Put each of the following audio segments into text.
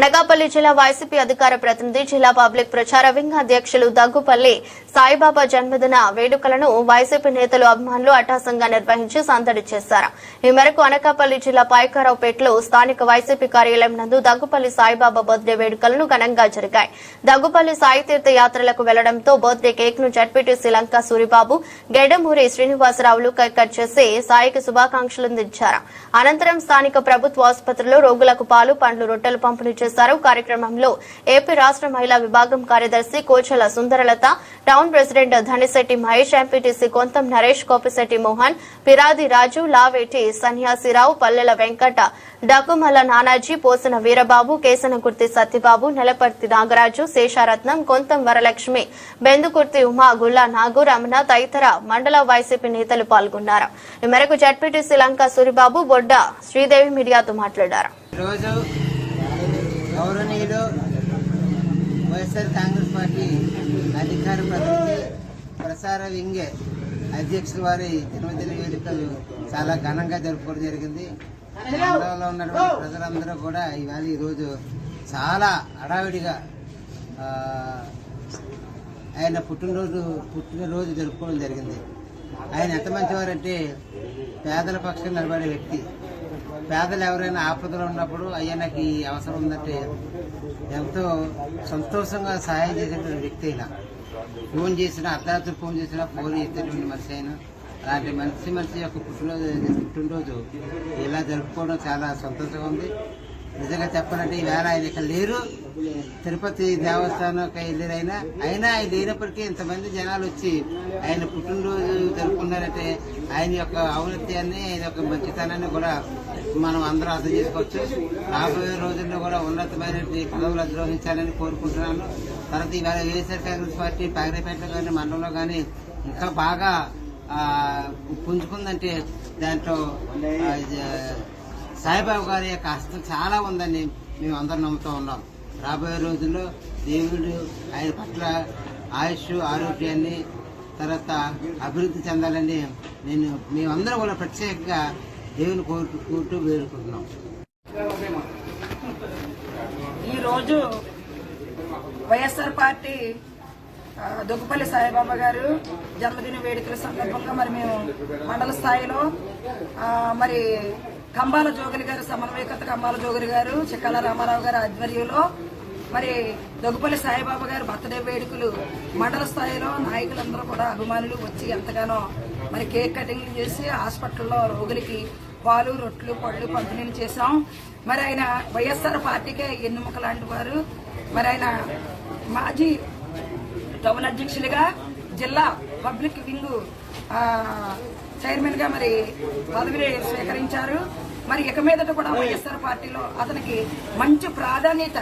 అనకాపల్లి జిల్లా వైసీపీ అధికార ప్రతినిధి జిల్లా పబ్లిక్ ప్రచార వింగ్ అధ్యక్షులు దగ్గుపల్లి సాయిబాబా జన్మదిన వేడుకలను వైసీపీ నేతలు అభిమానులు అట్టాసంగా నిర్వహించి సందడి చేశారు. ఈ మేరకు అనకాపల్లి జిల్లా పాయకారావుపేటలో స్థానిక వైసీపీ కార్యాలయం నందు దగ్గుపల్లి సాయిబాబా బర్త్డే వేడుకలను ఘనంగా జరిగాయి. దగ్గుపల్లి సాయి తీర్థ యాత్రలకు వెళ్ళడంతో బర్త్డే కేక్ను జడ్పీటీసీ లంక సూరిబాబు గెడమూరి శ్రీనివాసరావులు కట్ చేసి సాయికి శుభాకాంక్షలు అందించారు. అనంతరం స్థానిక ప్రభుత్వ ఆసుపత్రిలో రోగులకు పాలు పండ్లు రొట్టెలు పంపిణీ చేశారు కార్యక్రమంలో ఏపీ రాష్ట్ర మహిళా విభాగం కార్యదర్శి Kochala Sundaralatha town president Dhanisetti Mahesh M P T C Kontham Naresh Kopisetti Mohan Piradi Raju Laveti Sanyasirao Pallela Venkata Dakumala Nanaji పోసిన వీరబాబు కేసనకుర్తి సత్యబాబు నెలపర్తి నాగరాజు శేషారత్నం కొంతం వరలక్ష్మి బెందుకుర్తి ఉమా గుల్లా నాగు రమణ తదితర మండల వైసీపీ నేతలు పాల్గొన్నారు. ఈ మేరకు జడ్పీటీసీ లంక సూరిబాబు బొడ్డ శ్రీదేవి మీడియాతో మాట్లాడారు. గౌరవనీయులు వైఎస్ఆర్ కాంగ్రెస్ పార్టీ అధికార ప్రతినిధి ప్రసార వింగే అధ్యక్షుల వారి జన్మదిన వేడుకలు చాలా ఘనంగా జరుపుకోవడం జరిగింది. మండలంలో ఉన్నటువంటి ప్రజలందరూ కూడా ఇవాళ ఈరోజు చాలా హడావిడిగా ఆయన పుట్టినరోజు పుట్టినరోజు జరుపుకోవడం జరిగింది. ఆయన ఎంత మంచివారంటే పేదల పక్షం నిలబడే వ్యక్తి. పేదలు ఎవరైనా ఆపదలో ఉన్నప్పుడు అయ్యా నాకు ఈ అవసరం ఉందంటే ఎంతో సంతోషంగా సహాయం చేసేటువంటి వ్యక్తి అయినా ఫోన్ చేసినా అర్ధరాత్రి ఫోన్ చేసినా ఫోన్ చేసేటువంటి మనిషి అయినా అలాంటి మనిషి మనిషి యొక్క పుట్టినరోజు పుట్టినరోజు ఇలా జరుపుకోవడం చాలా సంతోషంగా ఉంది. నిజంగా చెప్పాలంటే ఈవేళ ఆయన ఇక్కడ లేరు. తిరుపతి దేవస్థానంకి వెళ్ళారైనా అయినా. ఆయన లేనప్పటికీ ఇంతమంది జనాలు వచ్చి ఆయన పుట్టినరోజు జరుపుకున్నారంటే ఆయన యొక్క ఔన్నత్యాన్ని ఆయన యొక్క మంచితనాన్ని కూడా మనం అందరూ అర్థం చేసుకోవచ్చు. రాబోయే రోజుల్లో కూడా ఉన్నతమైన పదవులు అధిరోహించాలని కోరుకుంటున్నాను. తర్వాత ఈవేళ వైఎస్ఆర్ కాంగ్రెస్ పార్టీ పాగరేపేటలో కానీ మండలంలో కానీ ఇంకా బాగా పుంజుకుందంటే దాంట్లో సాయిబాబా గారి యొక్క హస్తం చాలా ఉందని మేము అందరం నమ్ముతూ ఉన్నాం. రాబోయే రోజుల్లో దేవుడు ఆయన పట్ల ఆయుష్ ఆరోగ్యాన్ని తర్వాత అభివృద్ధి చెందాలని నేను మేమందరం కూడా ప్రత్యేకంగా దేవుని కోరుకుంటూ వేడుకుంటున్నాం. ఈరోజు వైఎస్ఆర్ పార్టీ దుగ్గుపల్లి సాయిబాబా గారు జన్మదిన వేడుకల సందర్భంగా మరి మేము మండల స్థాయిలో మరి కంబాల జోగిని గారు సమన్వయకర్త కంబాల జోగిని గారు చిక్కాల రామారావు గారి ఆధ్వర్యంలో మరి దొగ్గుపల్లి సాయిబాబా గారి బర్త్డే వేడుకలు మండల స్థాయిలో నాయకులందరూ కూడా అభిమానులు వచ్చి ఎంతగానో మరి కేక్ కటింగ్ చేసి హాస్పిటల్లో రోగులకి పాలు రొట్లు పళ్ళు పంపిణీలు చేశాం. మరి ఆయన వైఎస్ఆర్ పార్టీకే ఎన్నుముక లాంటి వారు. మరి ఆయన మాజీ టౌన్ అధ్యక్షులుగా జిల్లా పబ్లిక్ వింగ్ చైర్మన్గా మరి పదవిని స్వీకరించారు. మరి ఇక మీదట కూడా వైఎస్ఆర్ పార్టీలో అతనికి మంచి ప్రాధాన్యత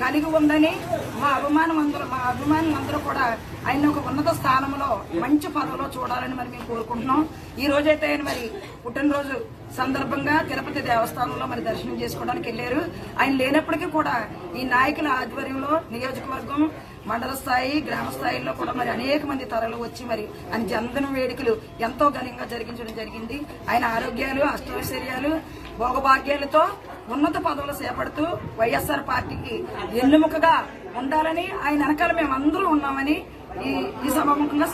కలిగి ఉందని మా అభిమానం అందరూ మా అభిమానులు అందరూ కూడా ఆయన ఒక ఉన్నత స్థానంలో మంచి పదవిలో చూడాలని మరి మేము కోరుకుంటున్నాం. ఈ రోజైతే ఆయన మరి పుట్టినరోజు సందర్భంగా తిరుపతి దేవస్థానంలో మరి దర్శనం చేసుకోవడానికి వెళ్ళారు. ఆయన లేనప్పటికీ కూడా ఈ నాయకుల ఆధ్వర్యంలో నియోజకవర్గం మండల స్థాయి గ్రామ స్థాయిలో కూడా మరి అనేక మంది తరలు వచ్చి మరి ఆయన జన్మదిన వేడుకలు ఎంతో ఘనంగా జరిగించడం జరిగింది. ఆయన ఆరోగ్యాలు అష్టైశ్వర్యాలు భోగభాగ్యాలతో ఉన్నత పదవులు చేపడుతూ వైఎస్ఆర్ పార్టీకి ఎన్నుముకగా ఉండాలని ఆయన వెనకాల మేము అందరూ ఉన్నామని ఈ ఈ సభాముఖంగా